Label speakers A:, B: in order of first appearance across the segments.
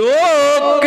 A: ಲೋಕ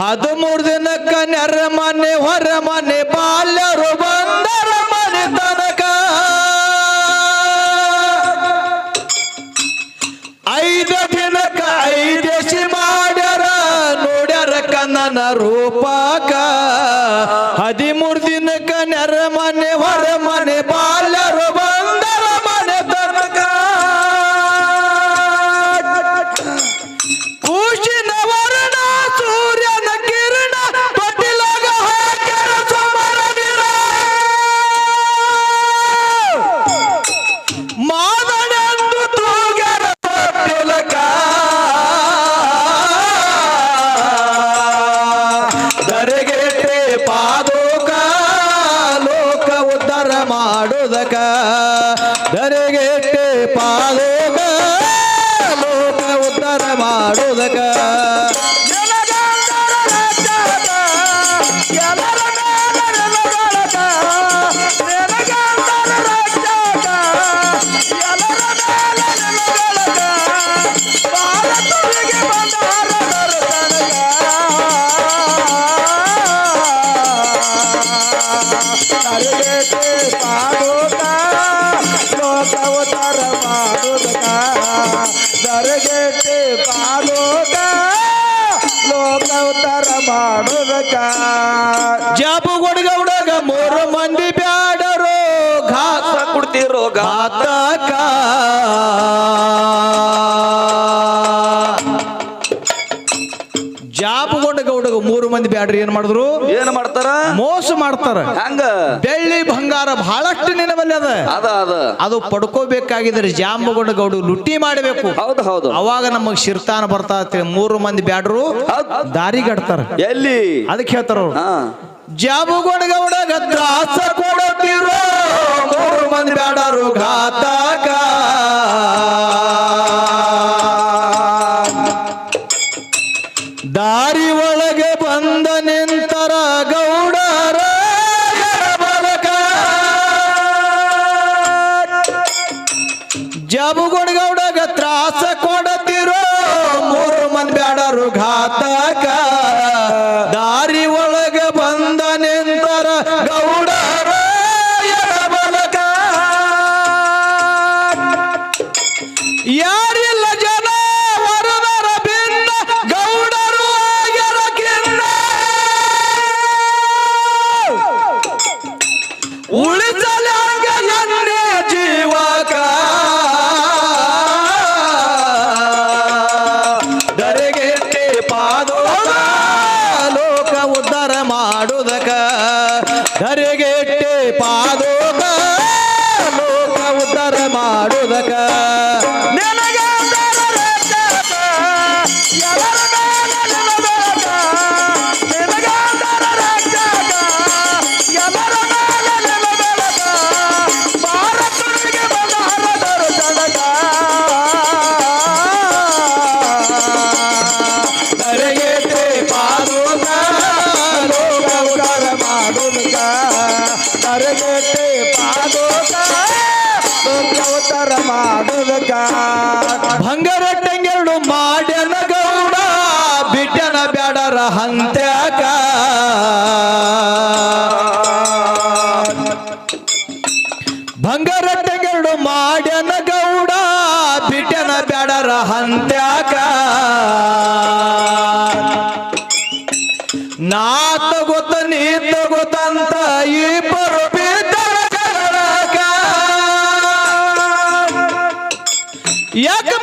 A: ಹದಿಮೂರು ದಿನಕ್ಕ ನೆರ ಮನೆ ಹೊರ ಮನೆ ಬಾಲ್ಯರು
B: ಬಾ
A: ಜಾಬು ಹುಡುಗ ಹುಡುಗ ಮೂರು ಮಂದಿ ಬ್ಯಾಡರು ಘಾತ
B: ಕುಡ್ತಿರೋ
A: ಘಾತ. ಮಂದಿ ಬ್ಯಾಡ್ರಿ ಏನ್ ಮಾಡಿದ್ರು?
B: ಏನ್ ಮಾಡ್ತಾರ?
A: ಮೋಸ ಮಾಡ್ತಾರ.
B: ಹಂಗ?
A: ಬೆಳ್ಳಿ ಬಂಗಾರ ಬಹಳಷ್ಟು ನೆನವಲ್ಲ ಅದ.
B: ಅದ ಅದು.
A: ಪಡ್ಕೋಬೇಕಾಗಿದ್ರೆ ಜಾಂಬಗೊಂಡ ಗೌಡು ಲುಟ್ಟಿ ಮಾಡಬೇಕು.
B: ಹೌದು ಹೌದು.
A: ಅವಾಗ ನಮಗ್ ಶಿರ್ತಾನ ಬರ್ತಾ ಮೂರು ಮಂದಿ ಬ್ಯಾಡ್ರು
B: ದಾರಿ
A: ಕಟ್ತಾರ.
B: ಎಲ್ಲಿ?
A: ಅದಕ್ಕೆ ಹೇಳ್ತಾರ ಅವ್ರು. ಜಾಬುಗೊಂಡ ಗೌಡ ಗದ್ರಾಸ ಮೂರು ಮಂದಿ ಬ್ಯಾಡರು ಘಾತಕ. ಹಂತ್ಯಾಕ ಬಂಗಾರ ತೆಗೆಡು ಮಾಡ್ಯನ ಗೌಡ ಬಿಟ್ಟನ ಬೇಡರ ಹಂತ್ಯಾಕ ನಾ ತಗೋತ ನೀ ತಗೋತಂತ ಈ ಯಾಕೆ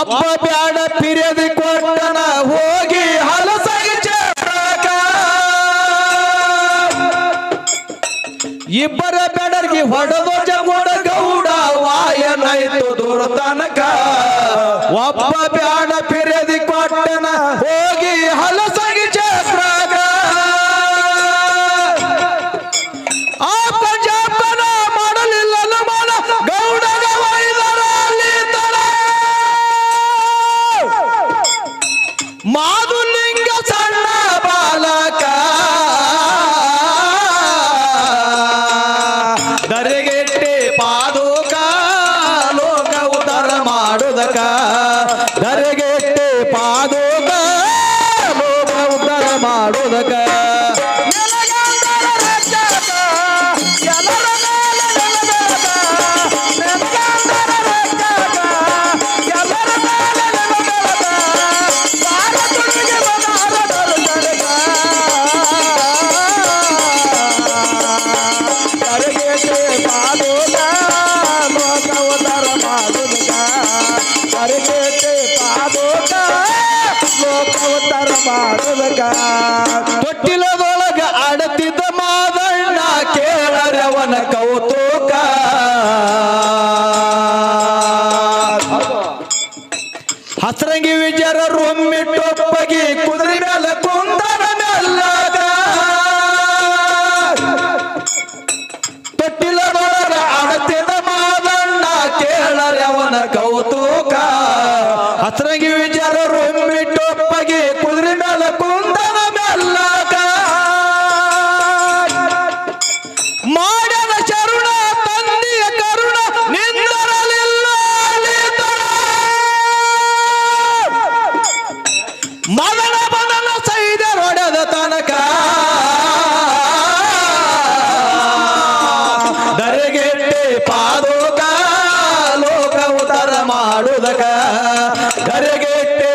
A: ಒಬ್ಬ ಬ್ಯಾಡ, ಪಿರಿಯದಿ ಕೊಟ್ಟನ ಹೋಗಿ ಹಲಸಗಿ ಚಕ್ರಕ ಇಬ್ಬರ ಬೇಡರಿಗೆ ಹೊಡೆದು ಜಗೋಡ ಗೌಡ ವಾಯನಾಯ್ತು ದುರ್ತನಕ ಒಬ್ಬ ಬ್ಯಾಡ ಮಾಡುದಕ ದರೆಗೆಟ್ಟೆ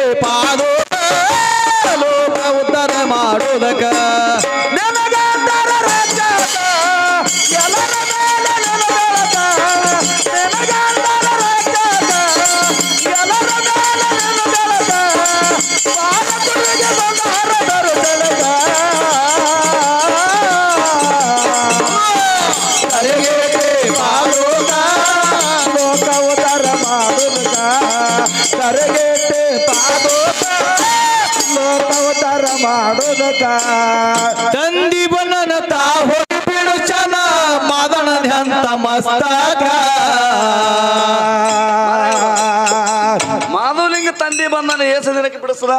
C: ಮಾಧವಲಿಂಗ ತಂದೆ ಬಂದಾನ ಏಸ ದಿನಕ್ಕೆ ಬಿಡಿಸದ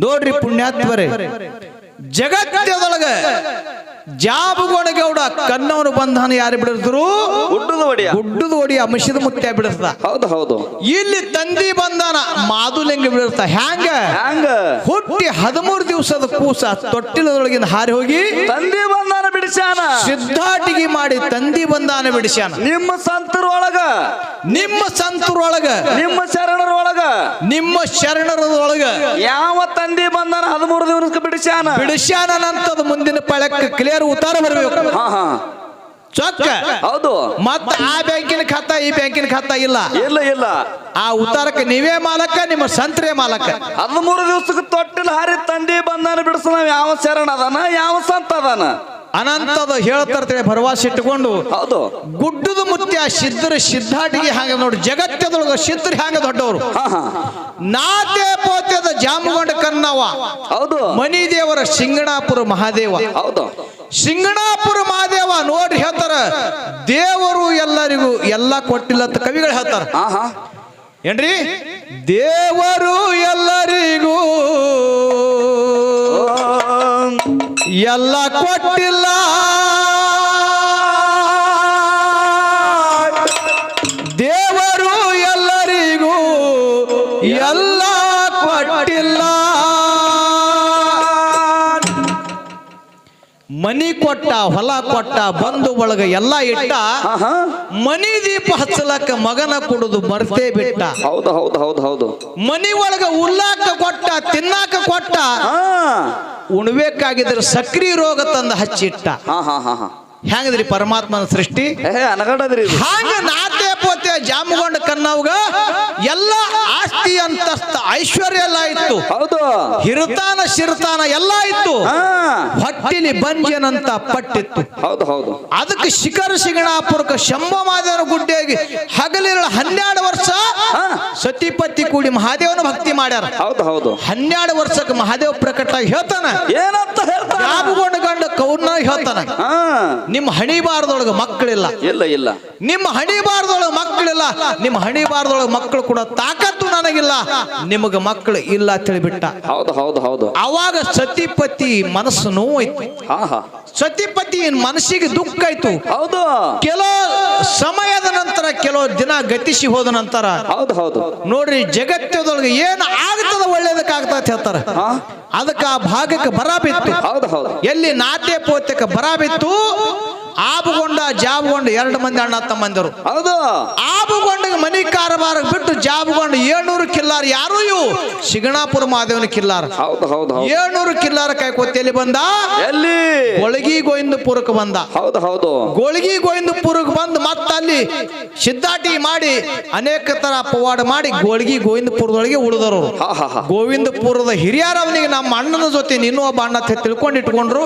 A: ನೋಡ್ರಿ ಪುಣ್ಯಾತ್ಮರೇ ಜಗತ್ತದೊಳಗ ಜಾಬುಗೋಣಗೌಡ ಕನ್ನವನು ಬಂಧನ ಯಾರು ಬಿಡಿಸಿದ್ರು
C: ಗುಡ್ಡದ ಒಡೆಯ.
A: ಗುಡ್ಡದ ಮುತ್ಯ ಬಿಡಿಸ್ದ.
C: ಹೌದು ಹೌದು.
A: ಇಲ್ಲಿ ತಂದಿ ಬಂಧನ ಮಾದುಲಿಂಗ ಬಿಡಿಸ್ತ ಹ್ಯಾಂಗ?
C: ಹ್ಯಾಂಗ?
A: ಹುಟ್ಟಿ ಹದಿಮೂರು ದಿವಸದ ಕೂಸ ತೊಟ್ಟಿಲದೊಳಗಿಂದ ಹಾರಿ ಹೋಗಿ
C: ತಂದಿ ಬಂಧನ ಬಿಡಿಸ್ಯಾನ.
A: ಸಿದ್ಧಾಟಿಗೆ ಮಾಡಿ ತಂದಿ ಬಂಧನ ಬಿಡಿಸ್ಯಾನ.
C: ನಿಮ್ಮ ಸಂತರೊಳಗ.
A: ನಿಮ್ಮ ಸಂತರೊಳಗ.
C: ನಿಮ್ಮ ಶರಣರೊಳಗ.
A: ನಿಮ್ಮ ಶರಣರದೊಳಗ.
C: ಯಾವ ತಂದಿ ಬಂಧನ ಹದಿಮೂರು ದಿವಸಕ್ಕೆ ಬಿಡಿಸ್ಯಾನ?
A: ಅಂತದ ಮುಂದಿನ ಪಳಕ್ಕೆ ಕ್ಲಿಯರ್ ಉತ್ತಾರ ಬರಬೇಕು?
C: ಹಾ ಹಾ.
A: ಚೊಕ್ಕ.
C: ಹೌದು.
A: ಮತ್ತ ಆ ಬ್ಯಾಂಕಿನ ಖಾತಾ ಈ ಬ್ಯಾಂಕಿನ ಖಾತಾ ಇಲ್ಲ.
C: ಇಲ್ಲ ಇಲ್ಲ.
A: ಆ ಉತ್ತಾರಕ್ಕೆ ನೀವೇ ಮಾಲಕ ನಿಮ್ಮ ಸಂತ್ರೆ ಮಾಲಕ.
C: ಹದಿಮೂರು ದಿವಸಕ್ಕೆ ತೊಟ್ಟಿಲ್ ಹಾರಿ ತಂದೆ ಬಂದಾನ ನಾವು ಯಾವ ಶರಣ ಅದಾನ ಯಾವ ಸಂತ ಅದಾನ?
A: ಅನಂತದ ಹೇಳ್ತಾರ್ತೇವೆ ಭರವಸೆ ಇಟ್ಟುಕೊಂಡು.
C: ಹೌದು.
A: ಗುಡ್ಡದ ಮುತ್ಯ ಸಿದ್ಧರ ಸಿದ್ಧಾಟಿಗೆ ಹಾಗೆ ನೋಡಿ ಜಗತ್ತದೊಳಗ ಸಿದ್ಧರು ಹ್ಯಾಂಗ ದೊಡ್ಡವರು. ನಾತೆ ಪೋತ್ಯದ ಜಾಮಗೊಂಡ ಕನ್ನವ.
C: ಹೌದು.
A: ಮನಿ ದೇವರ ಸಿಂಗಣಾಪುರ ಮಹಾದೇವ.
C: ಹೌದು.
A: ಸಿಂಗಣಾಪುರ ಮಹಾದೇವ ನೋಡ್ರಿ ಹೇಳ್ತಾರ ದೇವರು ಎಲ್ಲರಿಗೂ ಎಲ್ಲ ಕೊಟ್ಟಿಲ್ಲ ಅಂತ ಕವಿಗಳು ಹೇಳ್ತಾರ. ಏನ್ರಿ? ದೇವರು ಎಲ್ಲರಿಗೂ ಎಲ್ಲ ಕೊಟ್ಟಿಲ್ಲ. ದೇವರು ಎಲ್ಲರಿಗೂ ಎಲ್ಲ ಕೊಟ್ಟಿಲ್ಲ. ಮನಿ ಕೊಟ್ಟ ಹೊಲ ಕೊಟ್ಟ ಬಂಧು ಬಳಗ ಎಲ್ಲ ಇಟ್ಟ ಮನಿ ದೀಪ ಹಚ್ಚಲಕ್ಕ ಮಗನ ಕೊಡುದು ಮರ್ತೇ ಬಿಟ್ಟ.
C: ಹೌದು ಹೌದು ಹೌದು ಹೌದು.
A: ಮನಿ ಒಳಗ ಉಲ್ಲಾಕ ಕೊಟ್ಟ ತಿನ್ನಾಕ ಕೊಟ್ಟ ಉಣ್ಬೇಕಾಗಿದ್ರೆ ಸಕ್ರಿ ರೋಗ ತಂದು ಹಚ್ಚಿಟ್ಟ.
C: ಹಾ ಹಾ ಹಾ ಹಾ.
A: ಹೆಂಗದ್ರಿ ಪರಮಾತ್ಮನ ಸೃಷ್ಟಿ?
C: ಹಾಗೆ ಅನಗಡದ್ರಿ
A: ಹಾಗ ನಾತೆ ಪೋತೆ ಜಾಮಗೊಂಡ ಕನ್ನವ್ಗ ಎಲ್ಲ ಆಸ್ತಿ ಅಂತಸ್ತ ಐಶ್ವರ್ಯ ಎಲ್ಲ ಇತ್ತು.
C: ಹೌದು.
A: ಹಿರುತಾನ ಶಿರುತಾನ ಎಲ್ಲ ಇತ್ತು. ಹೊಟ್ಟಿಲಿ ಬಂಜನಂತ ಪಟ್ಟಿತ್ತು.
C: ಹೌದು ಹೌದು.
A: ಅದಕ್ಕೆ ಶಿಖರ ಶಿಗಣಾಪುರಕ ಶಂಭಮಾದೇವನ ಗುಡ್ಡೆಗೆ ಹಗಲಿರಳ ಹನ್ನೆರಡು ವರ್ಷ ಸತಿಪತಿ ಕೂಡಿ ಮಹಾದೇವನ ಭಕ್ತಿ ಮಾಡ್ಯಾರ.
C: ಹೌದು ಹೌದು.
A: ಹನ್ನೆರಡು ವರ್ಷಕ್ಕೆ ಮಹಾದೇವ ಪ್ರಕಟ ಹೇಳ್ತಾನ.
C: ಏನಂತ
A: ಹೇಳ್ತಾನೆ? ಗಂಡ ಕೌರ್ನ ಹೇಳ್ತಾನ. ನಿಮ್ಮ ಹಣಿಬಾರದೊಳಗ ಮಕ್ಕಳಿಲ್ಲ.
C: ಇಲ್ಲ ಇಲ್ಲ.
A: ನಿಮ್ಮ ಹಣಿಬಾರದೊಳಗ ಮಕ್ಕಳಿಲ್ಲ ನಿಮ್ಮ ಹಣಿಬಾರದೊಳಗ ಮಕ್ಕಳು ಕೂಡ ತಾಕತ್ತು ನನಗಿಲ್ಲ. ನಿಮಗೆ ಮಕ್ಕಳು ಇಲ್ಲ ಅಂತ ಹೇಳಿಬಿಟ್ಟ.
C: ಹೌದು ಹೌದು ಹೌದು.
A: ಅವಾಗ ಸತಿಪತಿ ಮನಸ್ಸು ನೋವಾಯ್ತು.
C: ಹಾ
A: ಸತಿಪತಿ ಮನಸ್ಸಿಗೆ ದುಃಖ ಆಯ್ತು.
C: ಹೌದು.
A: ಕೆಲವು ಸಮಯದ ನಂತರ ಕೆಲವು ದಿನ ಗತಿಸಿ ಹೋದ ನಂತರ
C: ಹೌದು ಹೌದು.
A: ನೋಡ್ರಿ ಜಗತ್ತದೊಳಗೆ ಏನು ಆಗ್ತದ ಒಳ್ಳೇದಕ್ಕಾಗ್ತದ ಹೇಳ್ತಾರೆ. ಅದಕ್ಕೆ ಆ ಭಾಗಕ್ಕೆ ಬರ ಬಿತ್ತು.
C: ಹೌದು ಹೌದು.
A: ಎಲ್ಲಿ ನಾಟ್ಯ ಪೋತ್ಯಕ್ಕೆ ಬರ ಬಿತ್ತು ಆಬುಗೊಂಡ ಜಾಬುಗೊಂಡ ಎರಡು ಮಂದಿ ಅಣ್ಣ ತಮ್ಮಂದಿರು.
C: ಹೌದು.
A: ಆಬುಗೊಂಡ ಮನಿ ಕಾರಬಾರ ಬಿಟ್ಟು ಜಾಬುಗೊಂಡ ಏಳ್ನೂರು ಕಿಲ್ಲಾರ ಯಾರು ಇವು? ಶಿಗಣಾಪುರ ಮಾದೇವನ ಕಿಲ್ಲಾರ.
C: ಹೌದು ಹೌದು
A: ಏಳ್ನೂರು ಕಿಲ್ಲಾರ ಕಾಯ್ಕೋತಿ ಎಲ್ಲಿ ಬಂದ?
C: ಎಲ್ಲಿ?
A: ಒಳಗಿ ಗೋವಿಂದಪುರಕ್ಕೆ ಬಂದ.
C: ಹೌದು ಹೌದು.
A: ಗೋಳಗಿ ಗೋವಿಂದಪುರಕ್ಕೆ ಬಂದು ಮತ್ತೆ ಅಲ್ಲಿ ಸಿದ್ದಾಟಿ ಮಾಡಿ ಅನೇಕ ತರ ಪವಾಡ ಮಾಡಿ ಗೋಳಗಿ ಗೋವಿಂದಪುರದೊಳಗೆ ಉಳಿದರು ಗೋವಿಂದಪುರದ ಹಿರಿಯರ ಅವನಿಗೆ ನಮ್ಮ ಅಣ್ಣನ ಜೊತೆ ನೀನು ಒಬ್ಬ ಅಣ್ಣ ತಿಳ್ಕೊಂಡು ಇಟ್ಕೊಂಡ್ರು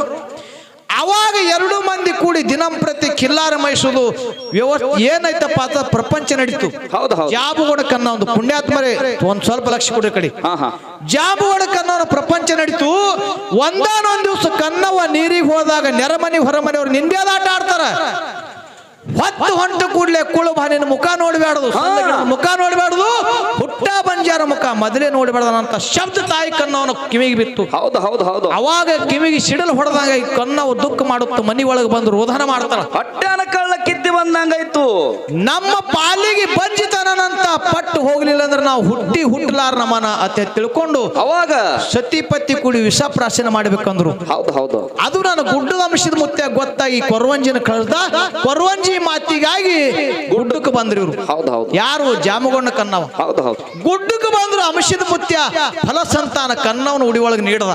A: ಅವಾಗ ಎರಡು ಮಂದಿ ಕೂಡಿ ದಿನಂಪ್ರತಿ ಕಿಲ್ಲಾರ ಮೈಸೂರು ವ್ಯವಸ್ಥೆ ಏನೈತಪ್ಪ ಅಂತ ಪ್ರಪಂಚ ನಡೀತು. ಜಾಬುಗೊಡಕನ್ನ ಒಂದು ಪುಣ್ಯಾತ್ಮರೇ ಒಂದ್ ಸ್ವಲ್ಪ ಲಕ್ಷ ಕೊಡಿ ಕಡೆ. ಜಾಬುಗೊಡಕನ್ನ ಪ್ರಪಂಚ ನಡೀತು. ಒಂದಾನೊಂದ್ ದಿವಸ ಕನ್ನವ ನೀರಿಗೆ ಹೋದಾಗ ನೆರಮನಿ ಹೊರಮನೆಯವ್ರು ನಿಂಬೆದಾಟ ಆಟ ಆಡ್ತಾರ. ಹೊತ್ತು ಹೊಂಟು ಕೂಡಲೇ ಕುಳು ಬಾನಿನ ಮುಖ ನೋಡ್ಬ್ಯಾಡ್ದು ಸಂದಗಿನ ಮುಖ ನೋಡ್ಬ್ಯಾಡ್ದು ಹುಟ್ಟ ಬಂಜಾರ ಮುಖ ಮೊದಲೇ ನೋಡ್ಬ್ಯಾಡ್ದನಂತ ಶಬ್ದ ತಾಯಿ ಕನ್ನವನ ಕಿವಿಗೆ ಬಿತ್ತು.
C: ಹೌದು ಹೌದು ಹೌದು.
A: ಅವಾಗ ಕಿವಿಗೆ ಸಿಡಲು ಹೊಡೆದಾಗ ಈ ಕನ್ನವು ದುಃಖ ಮಾಡುತ್ತ ಮನಿ ಒಳಗೆ ಬಂದು ರೋಧನ ಮಾಡ್ತಾರ.
C: ಹೊಟ್ಟೆನ ಕಳ್ಳ ಕಿತ್ತಿ ಬಂದಂಗಾಯ್ತು.
A: ನಮ್ಮ ಪಾಲಿಗೆ ಬಂಜಿತನಂತ ಪಟ್ಟು ಹೋಗ್ಲಿಲ್ಲ ಅಂದ್ರೆ ನಾವು ಹುಟ್ಟಿ ಹುಟ್ಟಲಾರ ನಮ್ಮನ ಅತ್ತೆ ತಿಳ್ಕೊಂಡು
C: ಅವಾಗ?
A: ಸತಿಪತಿ ಕೂಡಿ ವಿಷ ಪ್ರಾಶನ ಮಾಡ್ಬೇಕಂದ್ರು.
C: ಹೌದು ಹೌದು.
A: ಅದು ನಾನು ಗುಡ್ಡದ ಅಂಶದ ಮುತ್ತೆ ಗೊತ್ತಾಗಿ ಕೊರವಂಜಿನ ಕಳ್ದ ಕೊರವಂಜಿ ಮಾತಿಗಾಗಿ ಗುಡ್ಡಕ್ಕೆ ಬಂದ್ರು ಇವ್ರು.
C: ಹೌದು ಹೌದು.
A: ಯಾರು ಜಾಮಗೊಂಡ ಕನ್ನವ?
C: ಹೌದು ಹೌದು.
A: ಗುಡ್ಡಕ್ಕೆ ಬಂದ್ರು ಅಂಶದ ಮುತ್ಯ ಫಲ ಸಂತಾನ ಕನ್ನವನ ಉಡಿ ಒಳಗೆ ನೀಡದ.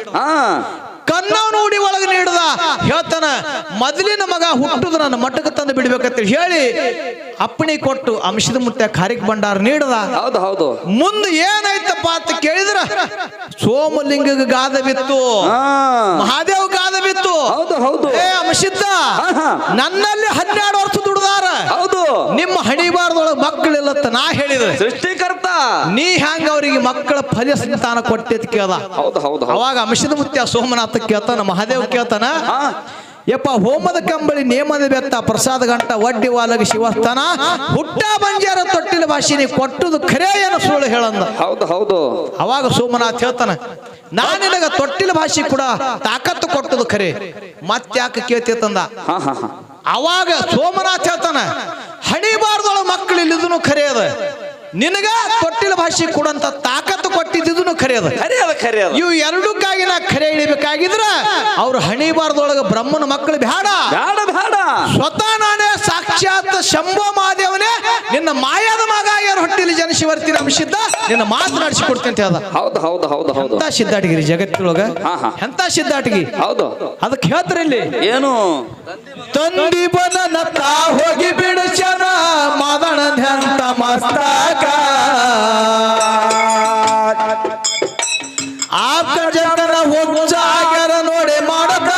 C: ಹಾ
A: ನೋಡಿ ಒಳಗೆ ನೀಡದ. ಹೇಳ್ತಾನ ಮೊದಲಿನ ಮಗ ಹುಟ್ಟುದು ನನ್ನ ಮಟ್ಟಕ್ಕೆ ತಂದು ಬಿಡ್ಬೇಕಂತ ಹೇಳಿ ಅಪ್ಪಣೆ ಕೊಟ್ಟು ಅಂಶದ ಮುತ್ತೆ ಖಾರಿಕ್ ಭಂಡಾರ ನೀಡದ.
C: ಹೌದು ಹೌದು.
A: ಮುಂದೆ ಏನಾಯ್ತಪ್ಪ ಅಂತ ಕೇಳಿದ್ರ ಸೋಮಲಿಂಗ ಗಾದ ಬಿತ್ತು ಮಹಾದೇವ್ ಗಾದ ಬಿತ್ತು.
C: ಹೌದು ಹೌದು.
A: ಏ ಅಂಶಿದ್ದ. ನನ್ನಲ್ಲಿ ಹನ್ನೆರಡು ವರ್ಷ ದುಡ್ದಾರ.
C: ಹೌದು
A: ನಿಮ್ಮ ಹಣಿಬಾರ್ದೊಳಗೆ ಮಕ್ಕಳಿಲ್ಲತ್ತ ನಾ ಹೇಳಿದ್ರೆ
C: ಸೃಷ್ಟಿಕರ್ತ.
A: ನೀ ಹ್ಯಾಂಗ ಅವರಿಗೆ ಮಕ್ಕಳ ಫಲ ಸಂತಾನ ಕೊಟ್ಟಿದ್ ಕೇಳ್ದ?
C: ಹೌದು ಹೌದು
A: ಅವಾಗ ಅಂಶದ ಮುತ್ಯ ಸೋಮನಾಥ ಕೇಳ್ತಾನ ಮಹಾದೇವ್ ಕೇಳ್ತಾನ ಯಪ್ಪ ಹೋಮದ ಕಂಬಳಿ ನೇಮದ ಬೆತ್ತ ಪ್ರಸಾದ ಗಂಟ ಒಡ್ಡಿ ವಾಲಗ ಶಿವಸ್ಥಾನ ಹುಟ್ಟ ಬಂಜಾರ ತೊಟ್ಟಿಲ ಭಾಷಿನಿ ಕೊಟ್ಟದು ಖರೇ ಏನು ಸುಳ್ಳು ಹೇಳಂದ.
C: ಹೌದು ಹೌದು.
A: ಅವಾಗ ಸೋಮನಾಥ್ ಹೇಳ್ತಾನ ನಾ ನಿನಗ ತೊಟ್ಟಿಲ ಭಾಷೆ ಕೂಡ ತಾಕತ್ತು ಕೊಟ್ಟದು ಖರೆ. ಮತ್ತ್ಯಾಕೆ ಕೇಳ್ತಿ ತಂದ? ಅವಾಗ ಸೋಮನಾಥ್ ಹೇಳ್ತಾನ ಹಣಿಬಾರ್ದೊಳ ಮಕ್ಕಳು ಇಲ್ಲಿದನು ಖರೆ ಅದ ನಿನಗ ತೊಟ್ಟಿಲ ಭಾಷೆ ಕೊಡಂತ ತಾಕತ್ತು ಕೊಟ್ಟಿದ್ದುನು ಖರೆ ಕರೆಯದ
C: ಖರೆ ಅದ ಖರೆ ಅದ
A: ಇವು ಎರಡಕ್ಕಾಗಿ ನಾ ಖರೆ ಹಿಡಿಬೇಕಾಗಿದ್ರ ಅವ್ರು ಹಣಿಬಾರ್ದೊಳಗ ಬ್ರಹ್ಮನ ಮಕ್ಕಳು ಬೇಡ
C: ಬೇಡ ಬೇಡ
A: ಸ್ವತಃ ನಾನೇ ಸಾಕ್ಷಾತ್ ಶಂಭೋ ಮಹಾದೇವನೇ ನಿನ್ನ ಯಾರು ಪಾರಮೇಶ್ವರ್ತಿ ನಮ್ಮ ಸಿದ್ಧ ನಿನ್ನ ಮಾತು ಕೊಡ್ತೀನಿ ಕೊಡ್ತಂತೆ ಹೇಳ್ದ.
C: ಹೌದು ಹೌದು ಹೌದು ಹೌದು.
A: ಸಿದ್ಧಾಟಗಿರಿ ಜಗತ್ತಿನೊಳಗ? ಎಂತ ಸಿದ್ಧಾಟಗಿ
C: ಹೌದು.
A: ಅದಕ್ಕೆ ಹೇಳ್ತಾರೆ ಇಲ್ಲಿ.
C: ಏನು?
A: ತಂದಿ ಬದನ ತಾ ಹೋಗಿ ಬಿಡಚನ ಮಾದಣ ಧ್ಯಂತ ಮಸ್ತಾಕ. ಆಪ್ತ ಜನ ಹೋಗ ಜಾಗರ ನೋಡಿ ಮಾಡಕ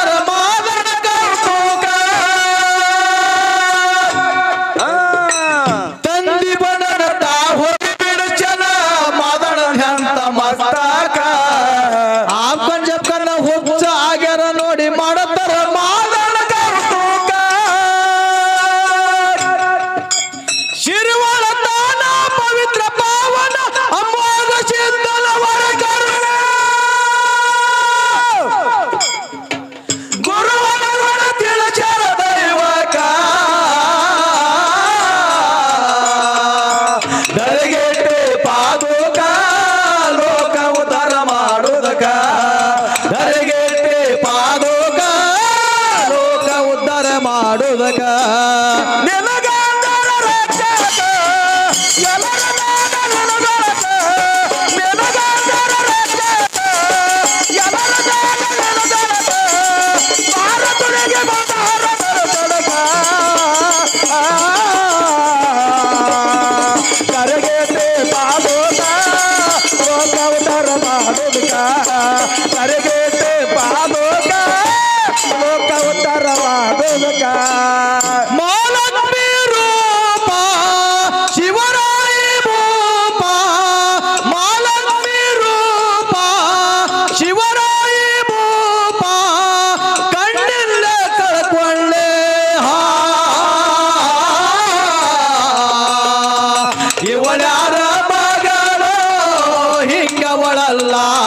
A: আল্লাহ